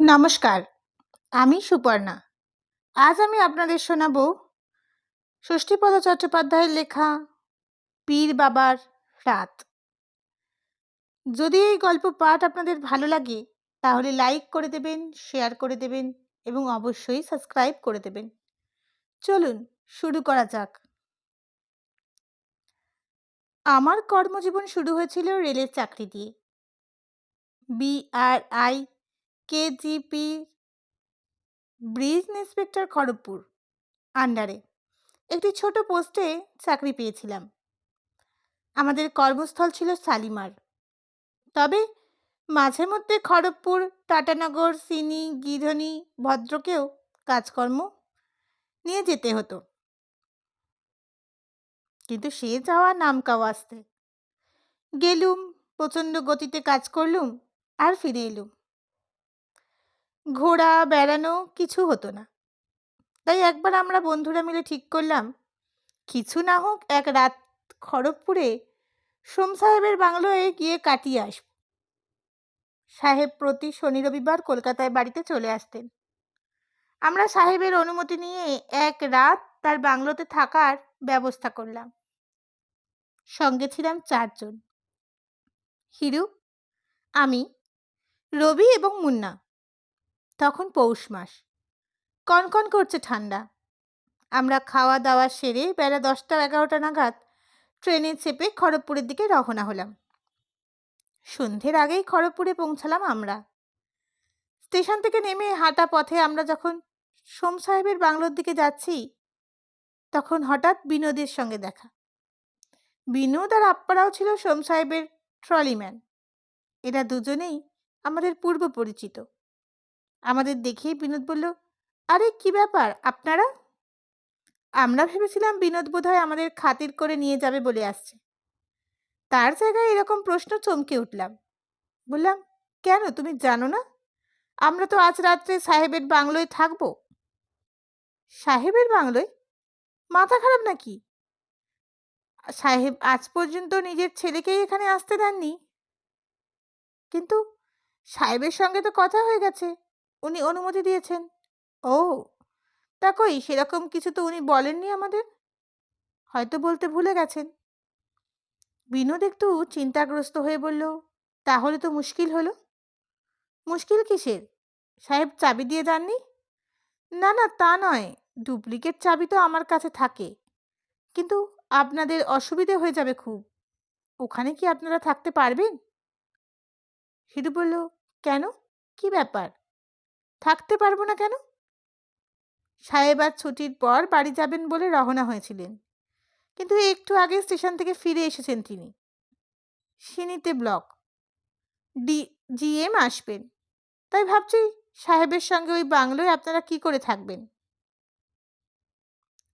নমস্কার, আমি সুপর্ণা। আজ আমি আপনাদের শোনাব ষষ্ঠীপদ চট্টোপাধ্যায়ের লেখা, পীর বাবার রাত। যদি এই গল্প পাঠ আপনাদের ভালো লাগে, তাহলে লাইক করে দেবেন শেয়ার করে দেবেন এবং অবশ্যই সাবস্ক্রাইব করে দেবেন। চলুন, শুরু করা যাক। আমার কর্মজীবন শুরু হয়েছিল রেলের চাকরি দিয়ে। BRI KGP bridge inspector Kharagpur আন্ডারে একটি ছোট পোস্টে চাকরি পেয়েছিলাম। আমাদের কর্মস্থল ছিল শালিমার। তবে মাঝে মধ্যে খড়গপুর, টাটানগর, সিনি গিধনি ভদ্রকেও কাজকর্ম নিয়ে যেতে হতো। কিন্তু সে যাওয়া নাম আসতে। গেলুম, প্রচণ্ড গতিতে কাজ করলুম আর ফিরে এলুম। ঘোরা, বেড়ানো কিছু হতো না। তাই একবার আমরা বন্ধুরা মিলে ঠিক করলাম, কিছু না হোক এক রাত খড়গপুরে সোম সাহেবের বাংলোয় গিয়ে কাটিয়ে আসব। সাহেব প্রতি শনি, রবিবার কলকাতায় বাড়িতে চলে আসতেন। আমরা সাহেবের অনুমতি নিয়ে এক রাত তার বাংলোতে থাকার ব্যবস্থা করলাম। সঙ্গে ছিলাম চারজন। হিরু, আমি, রবি এবং মুন্না। তখন পৌষ মাস। কনকন করছে ঠান্ডা। আমরা খাওয়া দাওয়া সেরে বেলা দশটা এগারোটা নাগাদ ট্রেনে চেপে খড়গপুরের দিকে রওনা হলাম। সন্ধ্যের আগেই খড়গপুরে পৌঁছালাম আমরা। স্টেশন থেকে নেমে হাঁটা পথে আমরা যখন সোম সাহেবের বাংলোর দিকে যাচ্ছি, তখন হঠাৎ বিনোদের সঙ্গে দেখা। বিনোদ আর আপ্পারাও ছিল সোম সাহেবের ট্রলিম্যান। এরা দুজনেই আমাদের পূর্ব পরিচিত। আমাদের দেখেই বিনোদ বলল, আরে, কি ব্যাপার? আপনারা? আমরা ভেবেছিলাম বিনোদ বোধহয় আমাদের খাতির করে নিয়ে যাবে বলে আসছে। তার জায়গায় এরকম প্রশ্ন চমকে উঠলাম। বললাম, কেন? তুমি জানো না? আমরা তো আজ রাত্রে সাহেবের বাংলোয় থাকব। সাহেবের বাংলোয়? মাথা খারাপ নাকি? সাহেব আজ পর্যন্ত নিজের ছেলেকেই এখানে আসতে দেননি। কিন্তু সাহেবের সঙ্গে তো কথা হয়ে গেছে। উনি অনুমতি দিয়েছেন। ও, তা কই, সেরকম কিছু তো উনি বলেননি আমাদের? হয়তো বলতে ভুলে গেছেন। বিনোদ একটু চিন্তাগ্রস্ত হয়ে বলল, তাহলে তো মুশকিল হলো। মুশকিল কিসের? সাহেব চাবি দিয়ে যাননি? না না, তা নয়, ডুপ্লিকেট চাবি তো আমার কাছে থাকে। কিন্তু আপনাদের অসুবিধে হয়ে যাবে খুব। ওখানে কি আপনারা থাকতে পারবেন? হিরু বলল, কেন? কি ব্যাপার? থাকতে পারব না কেন? সাহেব আর ছুটির পর বাড়ি যাবেন বলে রওনা হয়েছিলেন। কিন্তু একটু আগে স্টেশন থেকে ফিরে এসেছেন তিনি। সিনিতে ব্লক। ডি, জিএম আসবেন। তাই ভাবছি সাহেবের সঙ্গে ওই বাংলোয় আপনারা কি করে থাকবেন?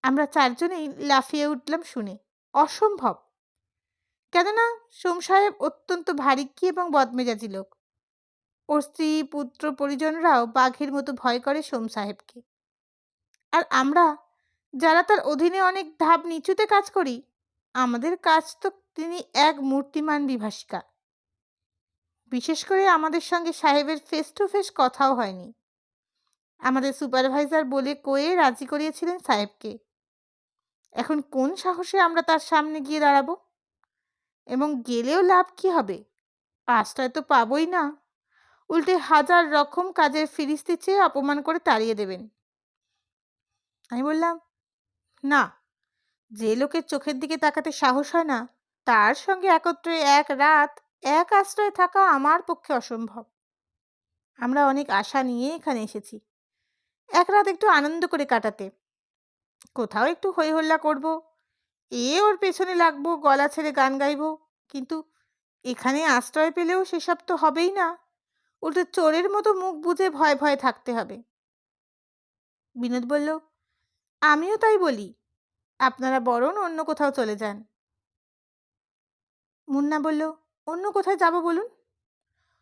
আমরা চারজনেই লাফিয়ে উঠলাম শুনে। অসম্ভব! কেননা সোম সাহেব অত্যন্ত ভারিক্কি এবং বদমেজাজি লোক। ওর স্ত্রী, পুত্র, পরিজনরাও বাঘের মতো ভয় করে সোম সাহেবকে। আর আমরা, যারা তার অধীনে অনেক ধাপ নিচুতে কাজ করি, আমাদের কাজ তো তিনি এক মূর্তিমান বিভাষিকা বিশেষ করে আমাদের সঙ্গে সাহেবের ফেস টু ফেস কথাও হয়নি। আমাদের সুপারভাইজার বলে কয়ে রাজি করিয়েছিলেন সাহেবকে। এখন কোন সাহসে আমরা তার সামনে গিয়ে দাঁড়াবো? এবং গেলেও লাভ কি হবে? আশ্রয় তো পাবই না। উল্টে হাজার রকম কাজের ফিরিস্তি চেয়ে অপমান করে তাড়িয়ে দেবেন। আমি বললাম, না, যে লোকের চোখের দিকে তাকাতে সাহস হয় না, তার সঙ্গে একত্রে এক রাত, এক আশ্রয়ে থাকা আমার পক্ষে অসম্ভব। আমরা অনেক আশা নিয়ে এখানে এসেছি। এক রাত একটু আনন্দ করে কাটাতে। কোথাও একটু হই হল্লা করব, এ ওর পেছনে লাগবো, গলা ছেড়ে গান গাইব, কিন্তু এখানে আশ্রয় পেলেও সেসব তো হবেই না। উল্টো চোরের মতো মুখ বুঝে ভয় ভয়ে থাকতে হবে। বিনোদ বলল, আমিও তাই বলি। আপনারা বরং অন্য কোথাও চলে যান। মুন্না বলল, অন্য কোথায় যাব বলুন?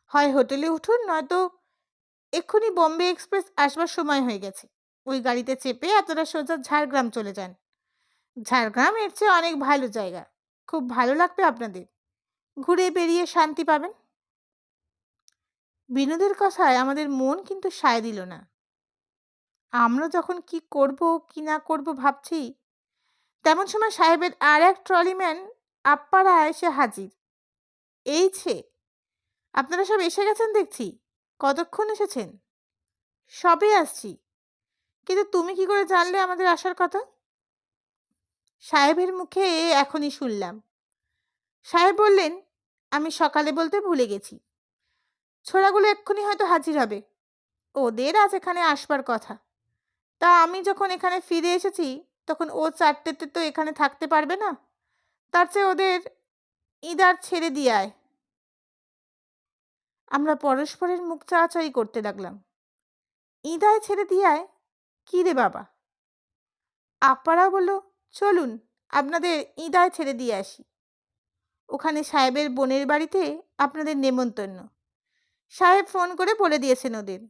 হয় হোটেলে উঠুন, নয়তো এক্ষুনি বম্বে এক্সপ্রেস আসবার সময় হয়ে গেছে। ওই গাড়িতে চেপে আপনারা সোজা ঝাড়গ্রাম চলে যান। ঝাড়গ্রাম এর চেয়ে অনেক ভালো জায়গা। খুব ভালো লাগবে আপনাদের। ঘুরে বেরিয়ে শান্তি পাবেন। বিনোদের কথায় আমাদের মন কিন্তু সায় দিল না। আমরা যখন কি করব, কি না করব ভাবছি, তেমন সময় সাহেবের আর এক ট্রলিম্যান আপ্পারা এসে হাজির। এই ছে আপনারা সব এসে গেছেন দেখছি, কতক্ষণ এসেছেন? সবে আসছি, কিন্তু তুমি কি করে জানলে আমাদের আসার কথা? সাহেবের মুখে এখনই শুনলাম। সাহেব বললেন, আমি সকালে বলতে ভুলে গেছি। ছোড়াগুলো এক্ষুনি হয়তো হাজির হবে। ওদের আজ এখানে আসবার কথা। তা আমি যখন এখানে ফিরে এসেছি, তখন ও চারটেতে তো এখানে থাকতে পারবে না। তার চেয়ে ওদের ইদার ছেড়ে দিয়ে আয়। আমরা পরস্পরের মুখ চাচাই করতে লাগলাম। ইদায় ছেড়ে দিয়ে আয়? কী রে বাবা? আপারা বলল, চলুন, আপনাদের ইদায় ছেড়ে দিয়ে আসি। ওখানে সাহেবের বোনের বাড়িতে আপনাদের নেমন্তন্ন। সাহেব ফোন করে বলে দিয়েছেন ওদের।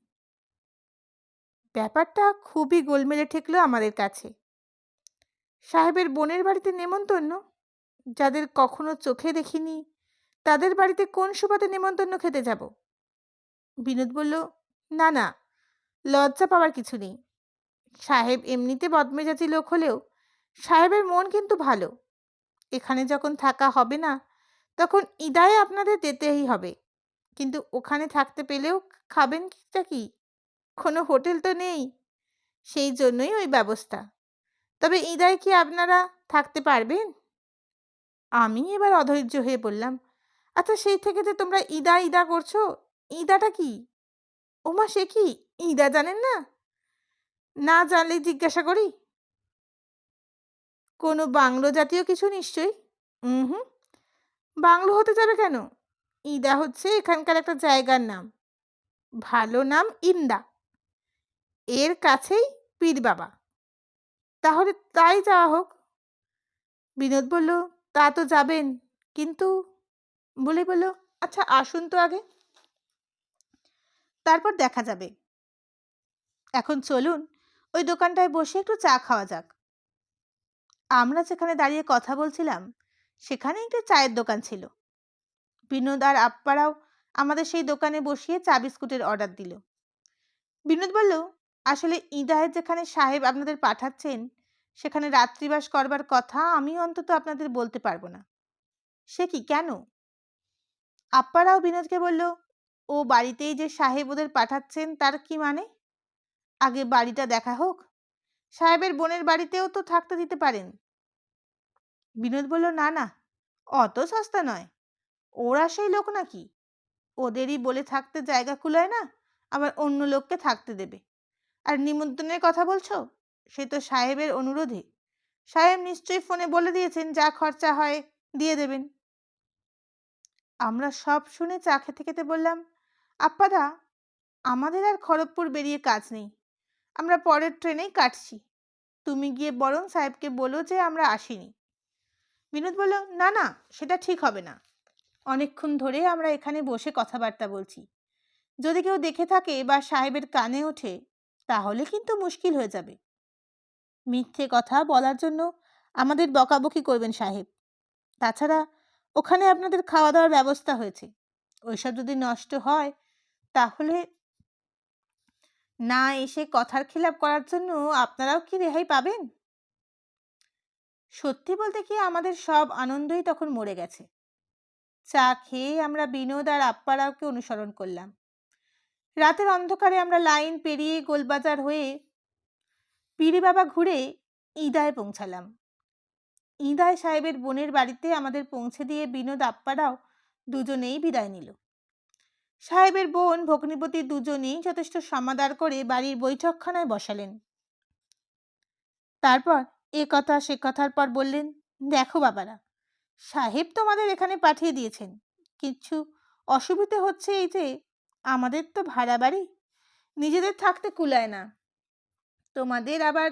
ব্যাপারটা খুবই গোলমেলে ঠেকলো আমাদের কাছে। সাহেবের বোনের বাড়িতে নেমন্তন্ন? যাদের কখনো চোখে দেখিনি, তাদের বাড়িতে কোন সুবাদে নেমন্তন্ন খেতে যাব? বিনোদ বলল, না না, লজ্জা পাওয়ার কিছু নেই। সাহেব এমনিতে বদমেজাজি লোক হলেও সাহেবের মন কিন্তু ভালো। এখানে যখন থাকা হবে না, তখন ইদায়ে আপনাদের যেতেই হবে। কিন্তু ওখানে থাকতে পেলেও খাবেন কিটা কি? কোনো হোটেল তো নেই। সেই জন্যই ওই ব্যবস্থা। তবে ইদায় কি আপনারা থাকতে পারবেন? আমি এবার অধৈর্য হয়ে বললাম আচ্ছা সেই থেকে যে তোমরা ইদা ইদা করছ, ইদাটা কি? ওমা, সে কি? ইদা জানেন না? না জানলে জিজ্ঞাসা করি? কোনো বাংলো জাতীয় কিছু নিশ্চয়ই? হুম। বাংলো হতে যাবে কেন? ইদা হচ্ছে এখানকার একটা জায়গার নাম। ভালো নাম ইন্দা। এর কাছেই পীর বাবা। তাহলে তাই যাওয়া হোক। বিনোদ বলল, তা তো যাবেন। কিন্তু বলে বলল আচ্ছা আসুন তো আগে। তারপর দেখা যাবে। এখন চলুন, ওই দোকানটায় বসে একটু চা খাওয়া যাক। আমরা যেখানে দাঁড়িয়ে কথা বলছিলাম সেখানে একটি চায়ের দোকান ছিল। বিনোদ আর আপ্পারাও আমাদের সেই দোকানে বসিয়ে চা বিস্কুটের অর্ডার দিল। বিনোদ বলল, আসলে ইদায়ের যেখানে সাহেব আপনাদের পাঠাচ্ছেন, সেখানে রাত্রিবাস করবার কথা আমি অন্তত আপনাদের বলতে পারব না। সে কি, কেন? আপ্পারাও বিনোদকে বলল, ও বাড়িতেই যে সাহেব ওদের পাঠাচ্ছেন, তার কি মানে? আগে বাড়িটা দেখা হোক। সাহেবের বোনের বাড়িতেও তো থাকতে দিতে পারেন। বিনোদ বলল, না না, অত সস্তা নয়। ওরা সেই লোক নাকি? ওদেরই বলে থাকতে জায়গা কুলায় না, আবার অন্য লোককে থাকতে দেবে। আর নিমন্ত্রণের কথা বলছো? সে তো সাহেবের অনুরোধে। সাহেব নিশ্চয়ই ফোনে বলে দিয়েছেন, যা খরচা হয় দিয়ে দেবেন। আমরা সব শুনে চা খেতে খেতে বললাম আপ্পাদা আমাদের আর খড়গপুর বেরিয়ে কাজ নেই। আমরা পরের ট্রেনেই কাটছি। তুমি গিয়ে বরং সাহেবকে বলো যে আমরা আসিনি। বিনোদ বলল, না না, সেটা ঠিক হবে না। অনেকক্ষণ ধরে আমরা এখানে বসে কথাবার্তা বলছি। যদি কেউ দেখে থাকে বা সাহেবের কানে ওঠে, তাহলে কিন্তু মুশকিল হয়ে যাবে। মিথ্যে কথা বলার জন্য আমাদের বকাবকি করবেন সাহেব। তাছাড়া ওখানে আপনাদের খাওয়া দাওয়ার ব্যবস্থা হয়েছে। ওইসব যদি নষ্ট হয়, তাহলে না এসে কথার খিলাপ করার জন্য আপনারাও কি রেহাই পাবেন? সত্যি বলতে কি আমাদের সব আনন্দই তখন মরে গেছে। চা খেয়ে আমরা বিনোদ আর আপ্পারাওকে অনুসরণ করলাম। রাতের অন্ধকারে আমরা লাইন পেরিয়ে গোলবাজার হয়ে পিড়ি বাবা ঘুরে ইদায় পৌঁছালাম। ইদায় সাহেবের বোনের বাড়িতে আমাদের পৌঁছে দিয়ে বিনোদ, আপ্পারাও দুজনেই বিদায় নিল। সাহেবের বোন, ভগ্নিপতি দুজনেই যথেষ্ট সমাদার করে বাড়ির বৈঠকখানায় বসালেন। তারপর এ কথা সে কথার পর বললেন, দেখো বাবারা সাহেব তোমাদের এখানে পাঠিয়ে দিয়েছেন। কিছু অসুবিধে হচ্ছে এই যে, আমাদের তো ভাড়া বাড়ি। নিজেদের থাকতে কুলায় না। তোমাদের আবার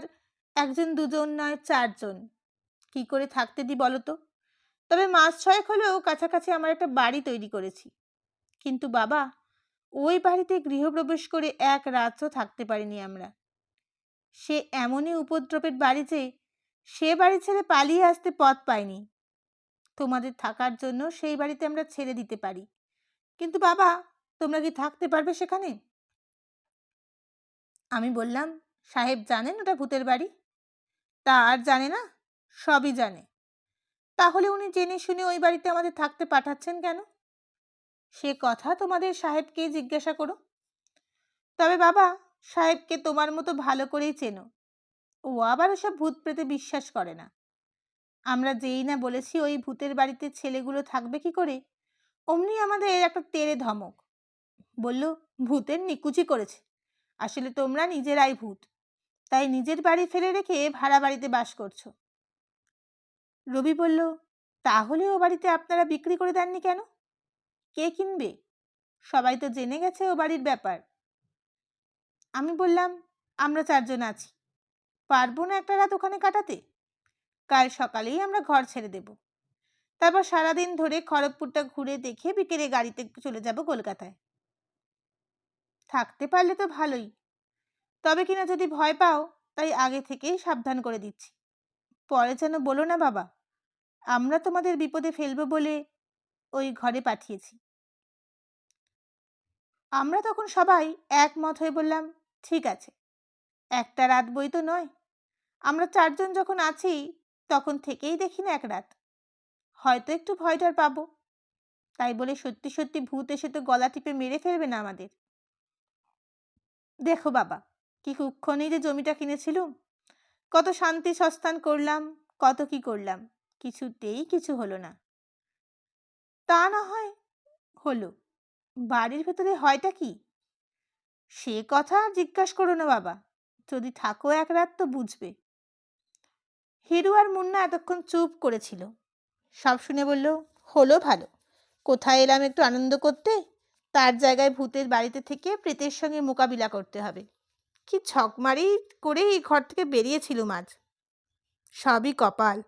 একজন, দুজন নয়, চারজন। কি করে থাকতে দি বলো তো? তবে মাস ছয়েক হলেও কাছাকাছি আমার একটা বাড়ি তৈরি করেছি। কিন্তু বাবা, ওই বাড়িতে গৃহপ্রবেশ করে এক রাতও থাকতে পারিনি আমরা। সে এমনই উপদ্রবের বাড়ি যে, সে বাড়ি ছেড়ে পালিয়ে আসতে পথ পায়নি। তোমাদের থাকার জন্য সেই বাড়িতে আমরা ছেড়ে দিতে পারি। কিন্তু বাবা, তোমরা কি থাকতে পারবে সেখানে? আমি বললাম, সাহেব জানেন ওটা ভূতের বাড়ি? তা আর জানে না, সবই জানে। তাহলে উনি জেনে শুনে ওই বাড়িতে আমাদের থাকতে পাঠাচ্ছেন কেন? সে কথা তোমাদের সাহেবকে জিজ্ঞাসা করো। তবে বাবা, সাহেবকে তোমার মতো ভালো করেই চেনো। ও আবার ওসব ভূত প্রেতে বিশ্বাস করে না। আমরা যেই না বলেছি ওই ভূতের বাড়িতে ছেলেগুলো থাকবে কি করে? অমনি আমাদের একটা তেরে ধমক। বলল, ভূতের নিকুচি করেছে। আসলে তোমরা নিজেরাই ভূত। তাই নিজের বাড়ি ফেলে রেখে ভাড়া বাড়িতে বাস করছ। রবি বলল, তাহলে ও বাড়িতে আপনারা বিক্রি করে দেননি কেন? কে কিনবে? সবাই তো জেনে গেছে ও বাড়ির ব্যাপার। আমি বললাম, আমরা চারজন আছি। পারব না একটা রাত ওখানে কাটাতে? কাল সকালেই আমরা ঘর ছেড়ে দেব। তারপর সারাদিন ধরে খড়গপুরটা ঘুরে দেখে বিকেলে গাড়িতে চলে যাব কলকাতায়। থাকতে পারলে তো ভালোই। তবে কিনা যদি ভয় পাও, তাই আগে থেকেই সাবধান করে দিচ্ছি। পরে যেন বলো না বাবা, আমরা তোমাদের বিপদে ফেলব বলে ওই ঘরে পাঠিয়েছি। আমরা তখন সবাই একমত হয়ে বললাম, ঠিক আছে। একটা রাত বই তো নয়। আমরা চারজন যখন আছি তখন থেকেই দেখি না এক রাত। হয়তো একটু ভয়টার পাবো। তাই বলে সত্যি সত্যি ভূত এসে তো গলা টিপে মেরে ফেলবে না আমাদের। দেখো বাবা, কি কুক্ষণেই যে জমিটা কিনেছিলুম। কত শান্তি সস্থান করলাম, কত কি করলাম, কিছুতেই কিছু হলো না। তা না হয় হলো, বাড়ির ভেতরে হয়টা কি? সে কথা জিজ্ঞাস করো না বাবা, যদি থাকো এক রাত তো বুঝবে। হিরু আর মুন্না এতক্ষণ চুপ করেছিল। সব শুনে বলল, হলো ভালো। কোথায় এলাম একটু আনন্দ করতে? তার জায়গায় ভূতের বাড়িতে থেকে প্রেতের সঙ্গে মোকাবিলা করতে হবে। কি ছকমারি করে এই ঘর থেকে বেরিয়েছিলুম আজ? সবই কপাল।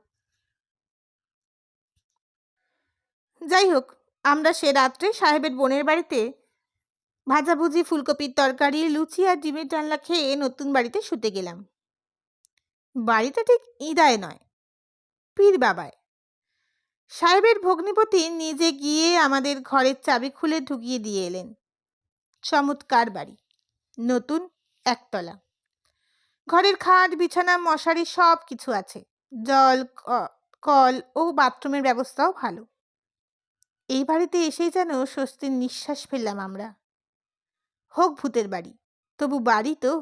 যাই হোক, আমরা সে রাত্রে সাহেবের বোনের বাড়িতে ভাজাভুজি, ফুলকপির তরকারি, লুচি আর ডিমের ডালনা খেয়ে নতুন বাড়িতে শুতে গেলাম। বাড়িটা ঠিক ইদায় নয়, পীর বাবায় সাহেবের ভগ্নিপতি নিজে গিয়ে আমাদের ঘরের চাবি খুলে ঢুকিয়ে দিয়ে এলেন। চমৎকার বাড়ি, নতুন একতলা। ঘরের খাট, বিছানা, মশারি সব কিছু আছে। জল কল ও বাথরুমের ব্যবস্থাও ভালো। এই বাড়িতে এসেই যেন স্বস্তির নিঃশ্বাস ফেললাম আমরা। হোক ভূতের বাড়ি, তবু বাড়ি তো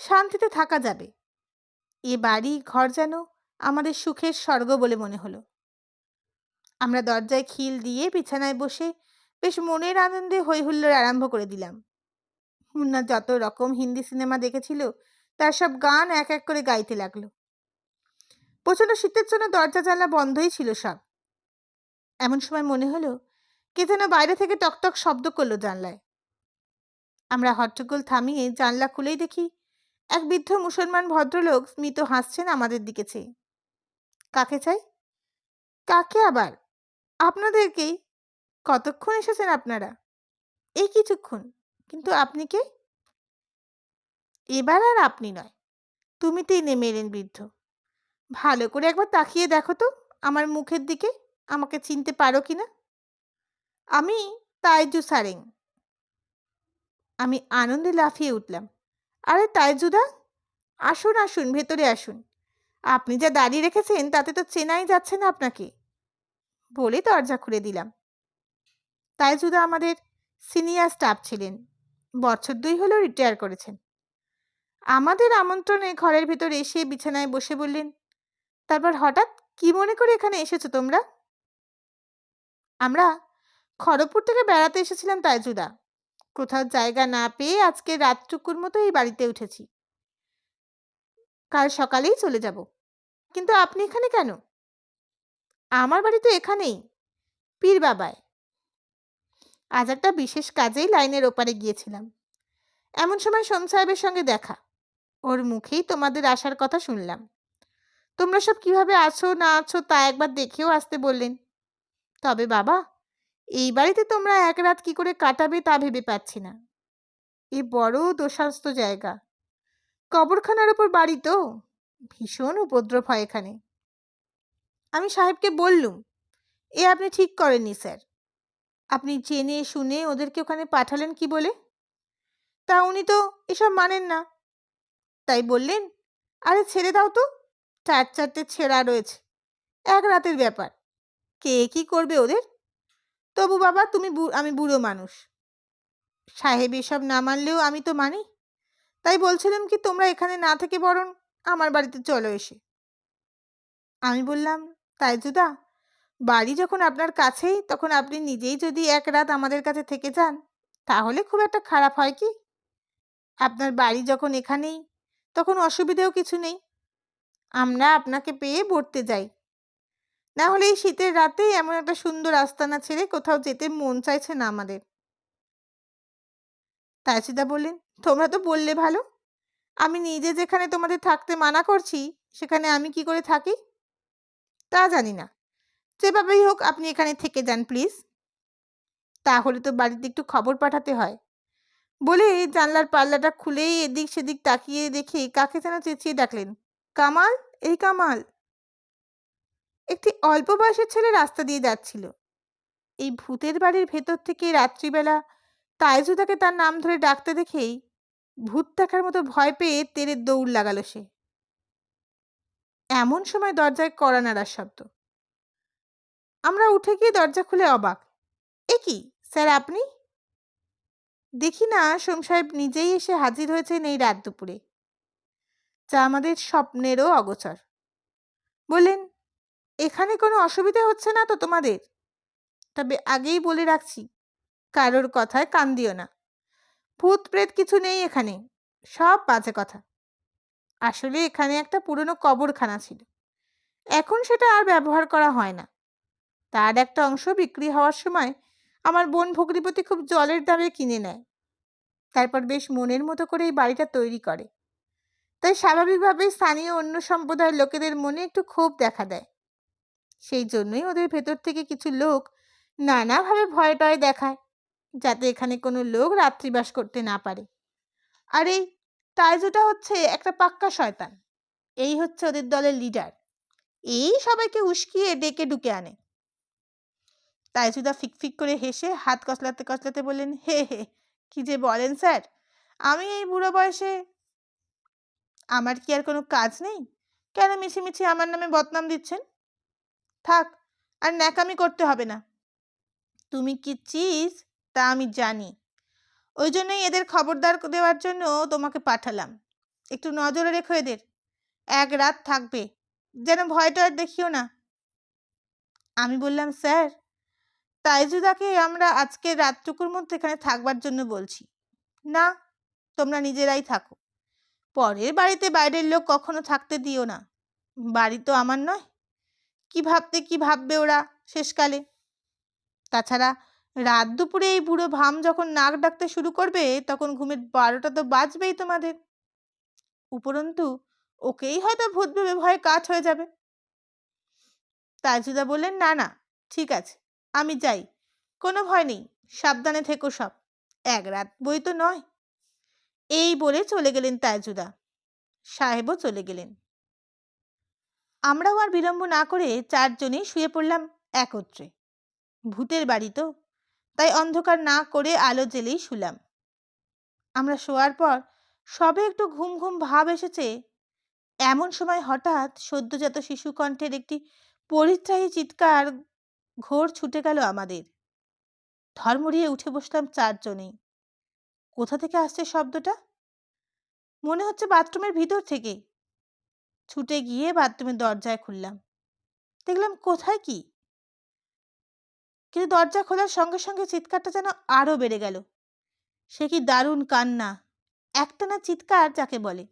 শান্তিতে থাকা যাবে। এ বাড়ি, ঘর যেন আমাদের সুখের স্বর্গ বলে মনে হলো। আমরা দরজায় খিল দিয়ে বিছানায় বসে বেশ মনের আনন্দে হই হুল্লোড় আরম্ভ করে দিলাম। মুন্না যত রকম হিন্দি সিনেমা দেখেছিল, তার সব গান এক এক করে গাইতে লাগল। প্রচণ্ড শীতের জন্য দরজা, জানলা বন্ধই ছিল সব। এমন সময় মনে হলো, কে যেন বাইরে থেকে টকটক শব্দ করল জানলায়। আমরা হট্টগোল থামিয়ে জানলা খুলেই দেখি এক বৃদ্ধ মুসলমান ভদ্রলোক স্মিত হাসছেন আমাদের দিকে চেয়ে। কাকে চাই? কাকে আবার? আপনাদেরকেই। কতক্ষণ এসেছেন আপনারা? এই কিছুক্ষণ। কিন্তু আপনি কে? এবার আর আপনি নয়। তুমিতেই নেমে এলেন বৃদ্ধ। ভালো করে একবার তাকিয়ে দেখো তো আমার মুখের দিকে। আমাকে চিনতে পারো কি না? আমি তাইজু সারেং। আমি আনন্দে লাফিয়ে উঠলাম। আরে তাইজুদা আসুন আসুন, ভেতরে আসুন। আপনি যা দাঁড়িয়ে রেখেছেন, তাতে তো চেনাই যাচ্ছে না আপনাকে। বলে দরজা খুলে দিলাম। তাইজুদা আমাদের সিনিয়র স্টাফ ছিলেন। বছর দুই হলেও রিটায়ার করেছেন। আমাদের আমন্ত্রণে ঘরের ভেতর এসে বিছানায় বসে বললেন, তারপর হঠাৎ কি মনে করে এখানে এসেছ তোমরা? আমরা খড়গপুর থেকে বেড়াতে এসেছিলাম তাইজুদা কোথাও জায়গা না পেয়ে আজকে রাতটুকুর মতো এই বাড়িতে উঠেছি। কাল সকালেই চলে যাব। কিন্তু আপনি এখানে কেন? আমার বাড়ি তো এখানেই। পীর বাবায়। আজ একটা বিশেষ কাজেই লাইনের ওপারে গিয়েছিলাম। এমন সময় সোম সাহেবের সঙ্গে দেখা। ওর মুখেই তোমাদের আসার কথা শুনলাম। তোমরা সব কীভাবে আছো, না আছো তা একবার দেখেও আসতে বললেন। তবে বাবা এই বাড়িতে তোমরা এক রাত কি করে কাটাবে তা ভেবে পাচ্ছি না। এ বড় দোষাস্ত জায়গা। কবরখানার ওপর বাড়ি তো। ভীষণ উপদ্রব হয় এখানে। আমি সাহেবকে বললুম, এ আপনি ঠিক করেননি, স্যার। আপনি জেনে শুনে ওদেরকে ওখানে পাঠালেন কি বলে? তা উনি তো এসব মানেন না। তাই বললেন? আরে ছেড়ে দাও তো। চার চারটে ছেঁড়া রয়েছে। এক রাতের ব্যাপার। কে কি করবে ওদের? তবু বাবা, তুমি আমি বুড়ো মানুষ। সাহেব এসব না মানলেও আমি তো মানি। তাই বলছিলাম কি, তোমরা এখানে না থেকে বরং আমার বাড়িতে চলো এসে। আমি বললাম, তাই জুদা বাড়ি যখন আপনার কাছেই, তখন আপনি নিজেই যদি এক রাত আমাদের কাছে থেকে যান, তাহলে খুব একটা খারাপ হয় কি? আপনার বাড়ি যখন এখানেই, তখন অসুবিধেও কিছু নেই। আমরা আপনাকে পেয়ে বর্তে যাই। না হলে এই শীতের রাতেই এমন একটা সুন্দর আস্তানা ছেড়ে কোথাও যেতে মন চাইছে না আমাদের। তাইসিদা বললেন, তোমরা তো বললে ভালো। আমি নিজে যেখানে তোমাদের থাকতে মানা করছি, সেখানে আমি কি করে থাকি? তা জানি না। যেভাবেই হোক আপনি এখানে থেকে যান, প্লিজ। তাহলে তো বাড়িতে একটু খবর পাঠাতে হয়। বলে জানলার পাল্লাটা খুলেই এদিক সেদিক তাকিয়ে দেখে কাকে যেন চেঁচিয়ে ডাকলেন, কামাল, এই কামাল। একটি অল্প বয়সের ছেলে রাস্তা দিয়ে যাচ্ছিল। এই ভূতের বাড়ির ভেতর থেকে রাত্রিবেলা তাইজুদাকে তার নাম ধরে ডাকতে দেখেই ভূত দেখার মতো ভয় পেয়ে তেরের দৌড় লাগালো সে। এমন সময় দরজায় কড়া নাড়ার শব্দ। আমরা উঠে গিয়ে দরজা খুলে অবাক। এ কি, স্যার আপনি? দেখি না, সোম সাহেব নিজেই এসে হাজির হয়েছেন এই রাত দুপুরে। যা আমাদের স্বপ্নেরও অগোচর। বললেন এখানে কোনো অসুবিধা হচ্ছে না তো তোমাদের? তবে আগেই বলে রাখছি, কারোর কথায় কান দিও না। ভূত প্রেত কিছু নেই এখানে, সব বাজে কথা। আসলে এখানে একটা পুরনো কবরখানা ছিল। এখন সেটা আর ব্যবহার করা হয় না। তার একটা অংশ বিক্রি হওয়ার সময় আমার বোন ভগ্নিপতি খুব জলের দামে কিনে নেয়। তারপর বেশ মনের মতো করে এই বাড়িটা তৈরি করে। তাই স্বাভাবিকভাবেই স্থানীয় অন্য সম্প্রদায়ের লোকেদের মনে একটু ক্ষোভ দেখা দেয়। সেই জন্যই ওদের ভেতর থেকে কিছু লোক নানাভাবে ভয় টয় দেখায়, যাতে এখানে কোনো লোক রাত্রিবাস করতে না পারে। আর এই তাইজুটা হচ্ছে একটা পাক্কা শয়তান। এই হচ্ছে ওদের দলের লিডার এই সবাইকে উস্কিয়ে ডেকে ডুকে আনে। তাইজুদা ফিকফিক করে হেসে হাত কচলাতে কচলাতে বললেন, হে হে, কি যে বলেন স্যার, আমি এই বুড়ো বয়সে আমার কি আর কোনো কাজ নেই? কেন মিছিমিছি আমার নামে বদনাম দিচ্ছেন? থাক, আর ন্যাকামি করতে হবে না। তুমি কি চিজ? তা আমি জানি। ওই জন্যই এদের খবরদার দেওয়ার জন্য তোমাকে পাঠালাম। একটু নজরে রেখো এদের। এক রাত থাকবে। যেন ভয়টা আর দেখিও না। আমি বললাম, স্যার, তাইজুদাকে আমরা আজকে রাতটুকুর মধ্যে এখানে থাকবার জন্য বলছি। না, তোমরা নিজেরাই থাকো। পরের বাড়িতে বাইরের লোক কখনো থাকতে দিও না। বাড়ি তো আমার নয়। ভাবতে কি ভাববে ওরা শেষকালে? তাছাড়া রাত দুপুরে এই বুড়ো ভাম যখন নাক ডাকতে শুরু করবে, তখন ঘুমের বারোটা তো বাজবেই তোমাদের। উপরন্তু ওকেই হয়তো ভূত ভেবে ভয়ে কাজ হয়ে যাবে। তাজুদা বললেন, না না, ঠিক আছে, আমি যাই। কোনো ভয় নেই, সাবধানে থেকো সব। এক রাত বই তো নয়। এই বলে চলে গেলেন তাজুদা। সাহেবও চলে গেলেন। আমরাও আর বিলম্ব না করে চারজনেই শুয়ে পড়লাম একত্রে। ভূতের বাড়ি তো। তাই অন্ধকার না করে আলো জ্বেলেই শুলাম। আমরা শোয়ার পর সবে একটু ঘুম ঘুম ভাব এসেছে। এমন সময় হঠাৎ সদ্যজাত শিশু কণ্ঠের একটি পরিত্রাহী চিৎকার ঘোর ছুটে গেল আমাদের। ধর্মরিয়ে উঠে বসলাম চারজনেই। কোথা থেকে আসছে শব্দটা? মনে হচ্ছে বাথরুমের ভিতর থেকে। ছুটে গিয়ে বাথরুমের দরজায় খুললাম। দেখলাম কোথায় কি? কিন্তু দরজা খোলার সঙ্গে সঙ্গে চিৎকারটা যেন আরও বেড়ে গেল। সে কি দারুণ কান্না। একটানা চিৎকার যাকে বলে।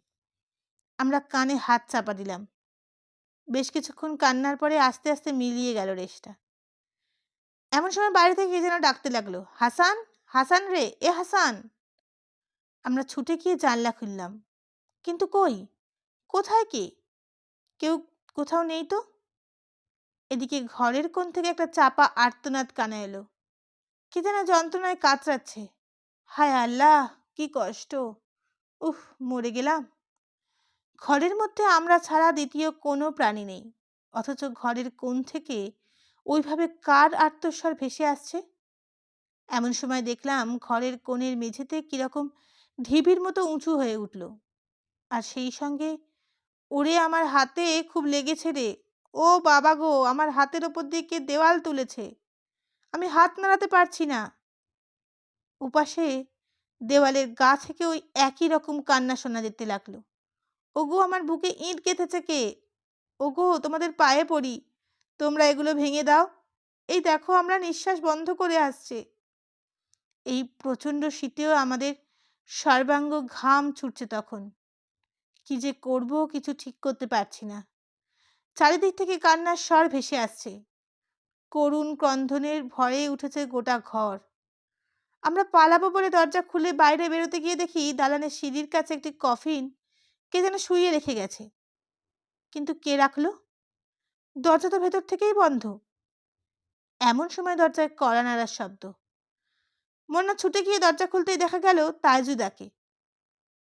আমরা কানে হাত চাপা দিলাম। বেশ কিছুক্ষণ কান্নার পরে আস্তে আস্তে মিলিয়ে গেল রেশটা। এমন সময় বাইরে থেকে যেন ডাকতে লাগল, হাসান? হাসান রে? এ হাসান? আমরা ছুটে গিয়ে জানলা খুললাম। কিন্তু কই? কোথায় কে? কেউ কোথাও নেই তো? এদিকে ঘরের কোণ থেকে একটা চাপা আর্তনাদ কানে এলো। কি যেন যন্ত্রণায় কাতরাচ্ছে। হায় আল্লাহ, কি কষ্ট। উফ, মরে গেলাম। ঘরের মধ্যে আমরা ছাড়া দ্বিতীয় কোনো প্রাণী নেই। অথচ ঘরের কোণ থেকে ওইভাবে কার আত্মস্বর ভেসে আসছে? এমন সময় দেখলাম ঘরের কোণের মেঝেতে কীরকম ঢিবির মতো উঁচু হয়ে উঠল। আর সেই সঙ্গে ওরে আমার হাতে খুব লেগেছে রে। ও বাবা গো, আমার হাতের ওপর দিয়ে কে দেওয়াল তুলেছে? আমি হাত নাড়াতে পারছি না। উপাসে দেওয়ালের গা থেকে ওই একই রকম কান্না শোনা যেতে লাগল। ওগো, আমার বুকে ইঁট গেঁথেছে কে? ওগো, তোমাদের পায়ে পড়ি। তোমরা এগুলো ভেঙে দাও। এই দেখো, আমরা নিঃশ্বাস বন্ধ করে আসছে। এই প্রচণ্ড শীতেও আমাদের সর্বাঙ্গ ঘাম ছুটছে তখন। কি যে করব কিছু ঠিক করতে পারছি না। চারিদিক থেকে কান্নার স্বর ভেসে আসছে। করুণ ক্রন্ধনের ভয়ে উঠেছে গোটা ঘর। আমরা পালাবো বলে দরজা খুলে বাইরে বেরোতে গিয়ে দেখি দালানের সিঁড়ির কাছে একটি কফিন কে যেন শুইয়ে রেখে গেছে। কিন্তু কে রাখল? দরজা তো ভেতর থেকেই বন্ধ। এমন সময় দরজায় কড়া নাড়ার শব্দ। মন্না ছুটে গিয়ে দরজা খুলতেই দেখা গেল তাইজুদাকে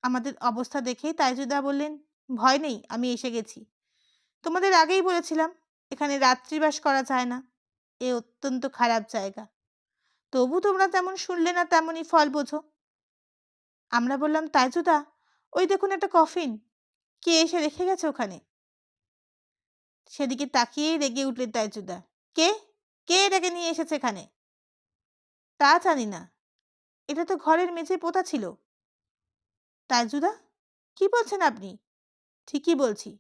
আমাদের অবস্থা দেখেই তাইজুদা বললেন, ভয় নেই, আমি এসে গেছি। তোমাদের আগেই বলেছিলাম, এখানে রাত্রিবাস করা যায় না, এ অত্যন্ত খারাপ জায়গা। তবু তোমরা তেমন শুনলে না তেমনই ফল বোঝো। আমরা বললাম তাইজুদা ওই দেখুন একটা কফিন, কে এসে রেখে গেছে ওখানে? সেদিকে তাকিয়েই রেগে উঠলেন তাইজুদা কে? কে এটাকে নিয়ে এসেছে এখানে? তা জানি না, এটা তো ঘরের মেঝে পোতা ছিল। তাইজুদা কি বলছেন আপনি? ঠিকই বলছি।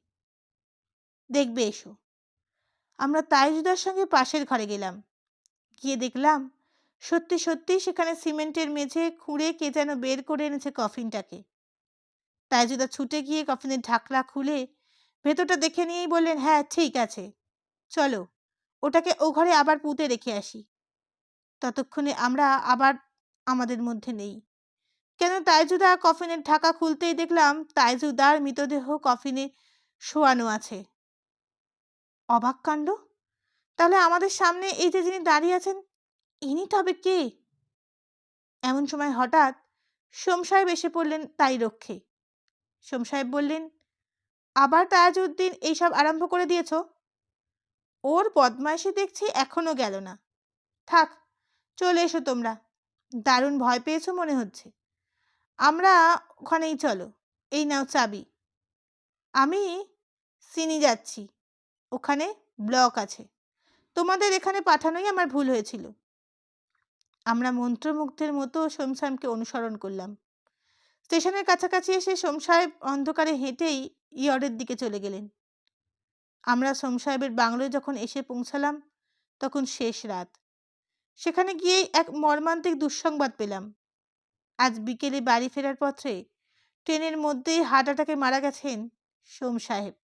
দেখবে এসো। আমরা তাইজুদার সঙ্গে পাশের ঘরে গেলাম। গিয়ে দেখলাম, সত্যি সত্যি সেখানে সিমেন্টের মেঝে খুঁড়ে কে যেন বের করে এনেছে কফিনটাকে। তাইজুদা ছুটে গিয়ে কফিনের ঢাকনা খুলে ভেতরটা দেখে নিয়েই বললেন হ্যাঁ ঠিক আছে। চলো, ওটাকে ও ঘরে আবার পুঁতে রেখে আসি। ততক্ষণে আমরা আবার আমাদের মধ্যে নেই। কেন তাইজুদা কফিনের ঢাকা খুলতেই দেখলাম তাইজুদার মৃতদেহ কফিনে শোয়ানো আছে? অবাক কাণ্ড। তাহলে আমাদের সামনে এই যে যিনি দাঁড়িয়ে আছেন, ইনি তবে কে? এমন সময় হঠাৎ সোম সাহেব এসে পড়লেন তাই রক্ষে। সোম সাহেব বললেন, আবার তাজউদ্দিন এইসব আরম্ভ করে দিয়েছ? ওর বদমাইশি দেখছি এখনও গেল না। থাক, চলে এসো তোমরা। দারুণ ভয় পেয়েছ মনে হচ্ছে। আমরা ওখানেই চলো, এই নাও চাবি। আমি সিনি যাচ্ছি, ওখানে ব্লক আছে। তোমাদের এখানে পাঠানোই আমার ভুল হয়েছিল। আমরা মন্ত্রমুগ্ধের মতো সোমসাহেবকে অনুসরণ করলাম। স্টেশনের কাছাকাছি এসে সোম সাহেব অন্ধকারে হেঁটেই ইয়রের দিকে চলে গেলেন। আমরা সোম সাহেবের বাংলোয় যখন এসে পৌঁছালাম, তখন শেষ রাত। সেখানে গিয়েই এক মর্মান্তিক দুঃসংবাদ পেলাম। আজ বিকেলে বাড়ি ফেরার পথে ট্রেনের মধ্যেই হার্ট অ্যাটাকে মারা গেছেন সোম সাহেব।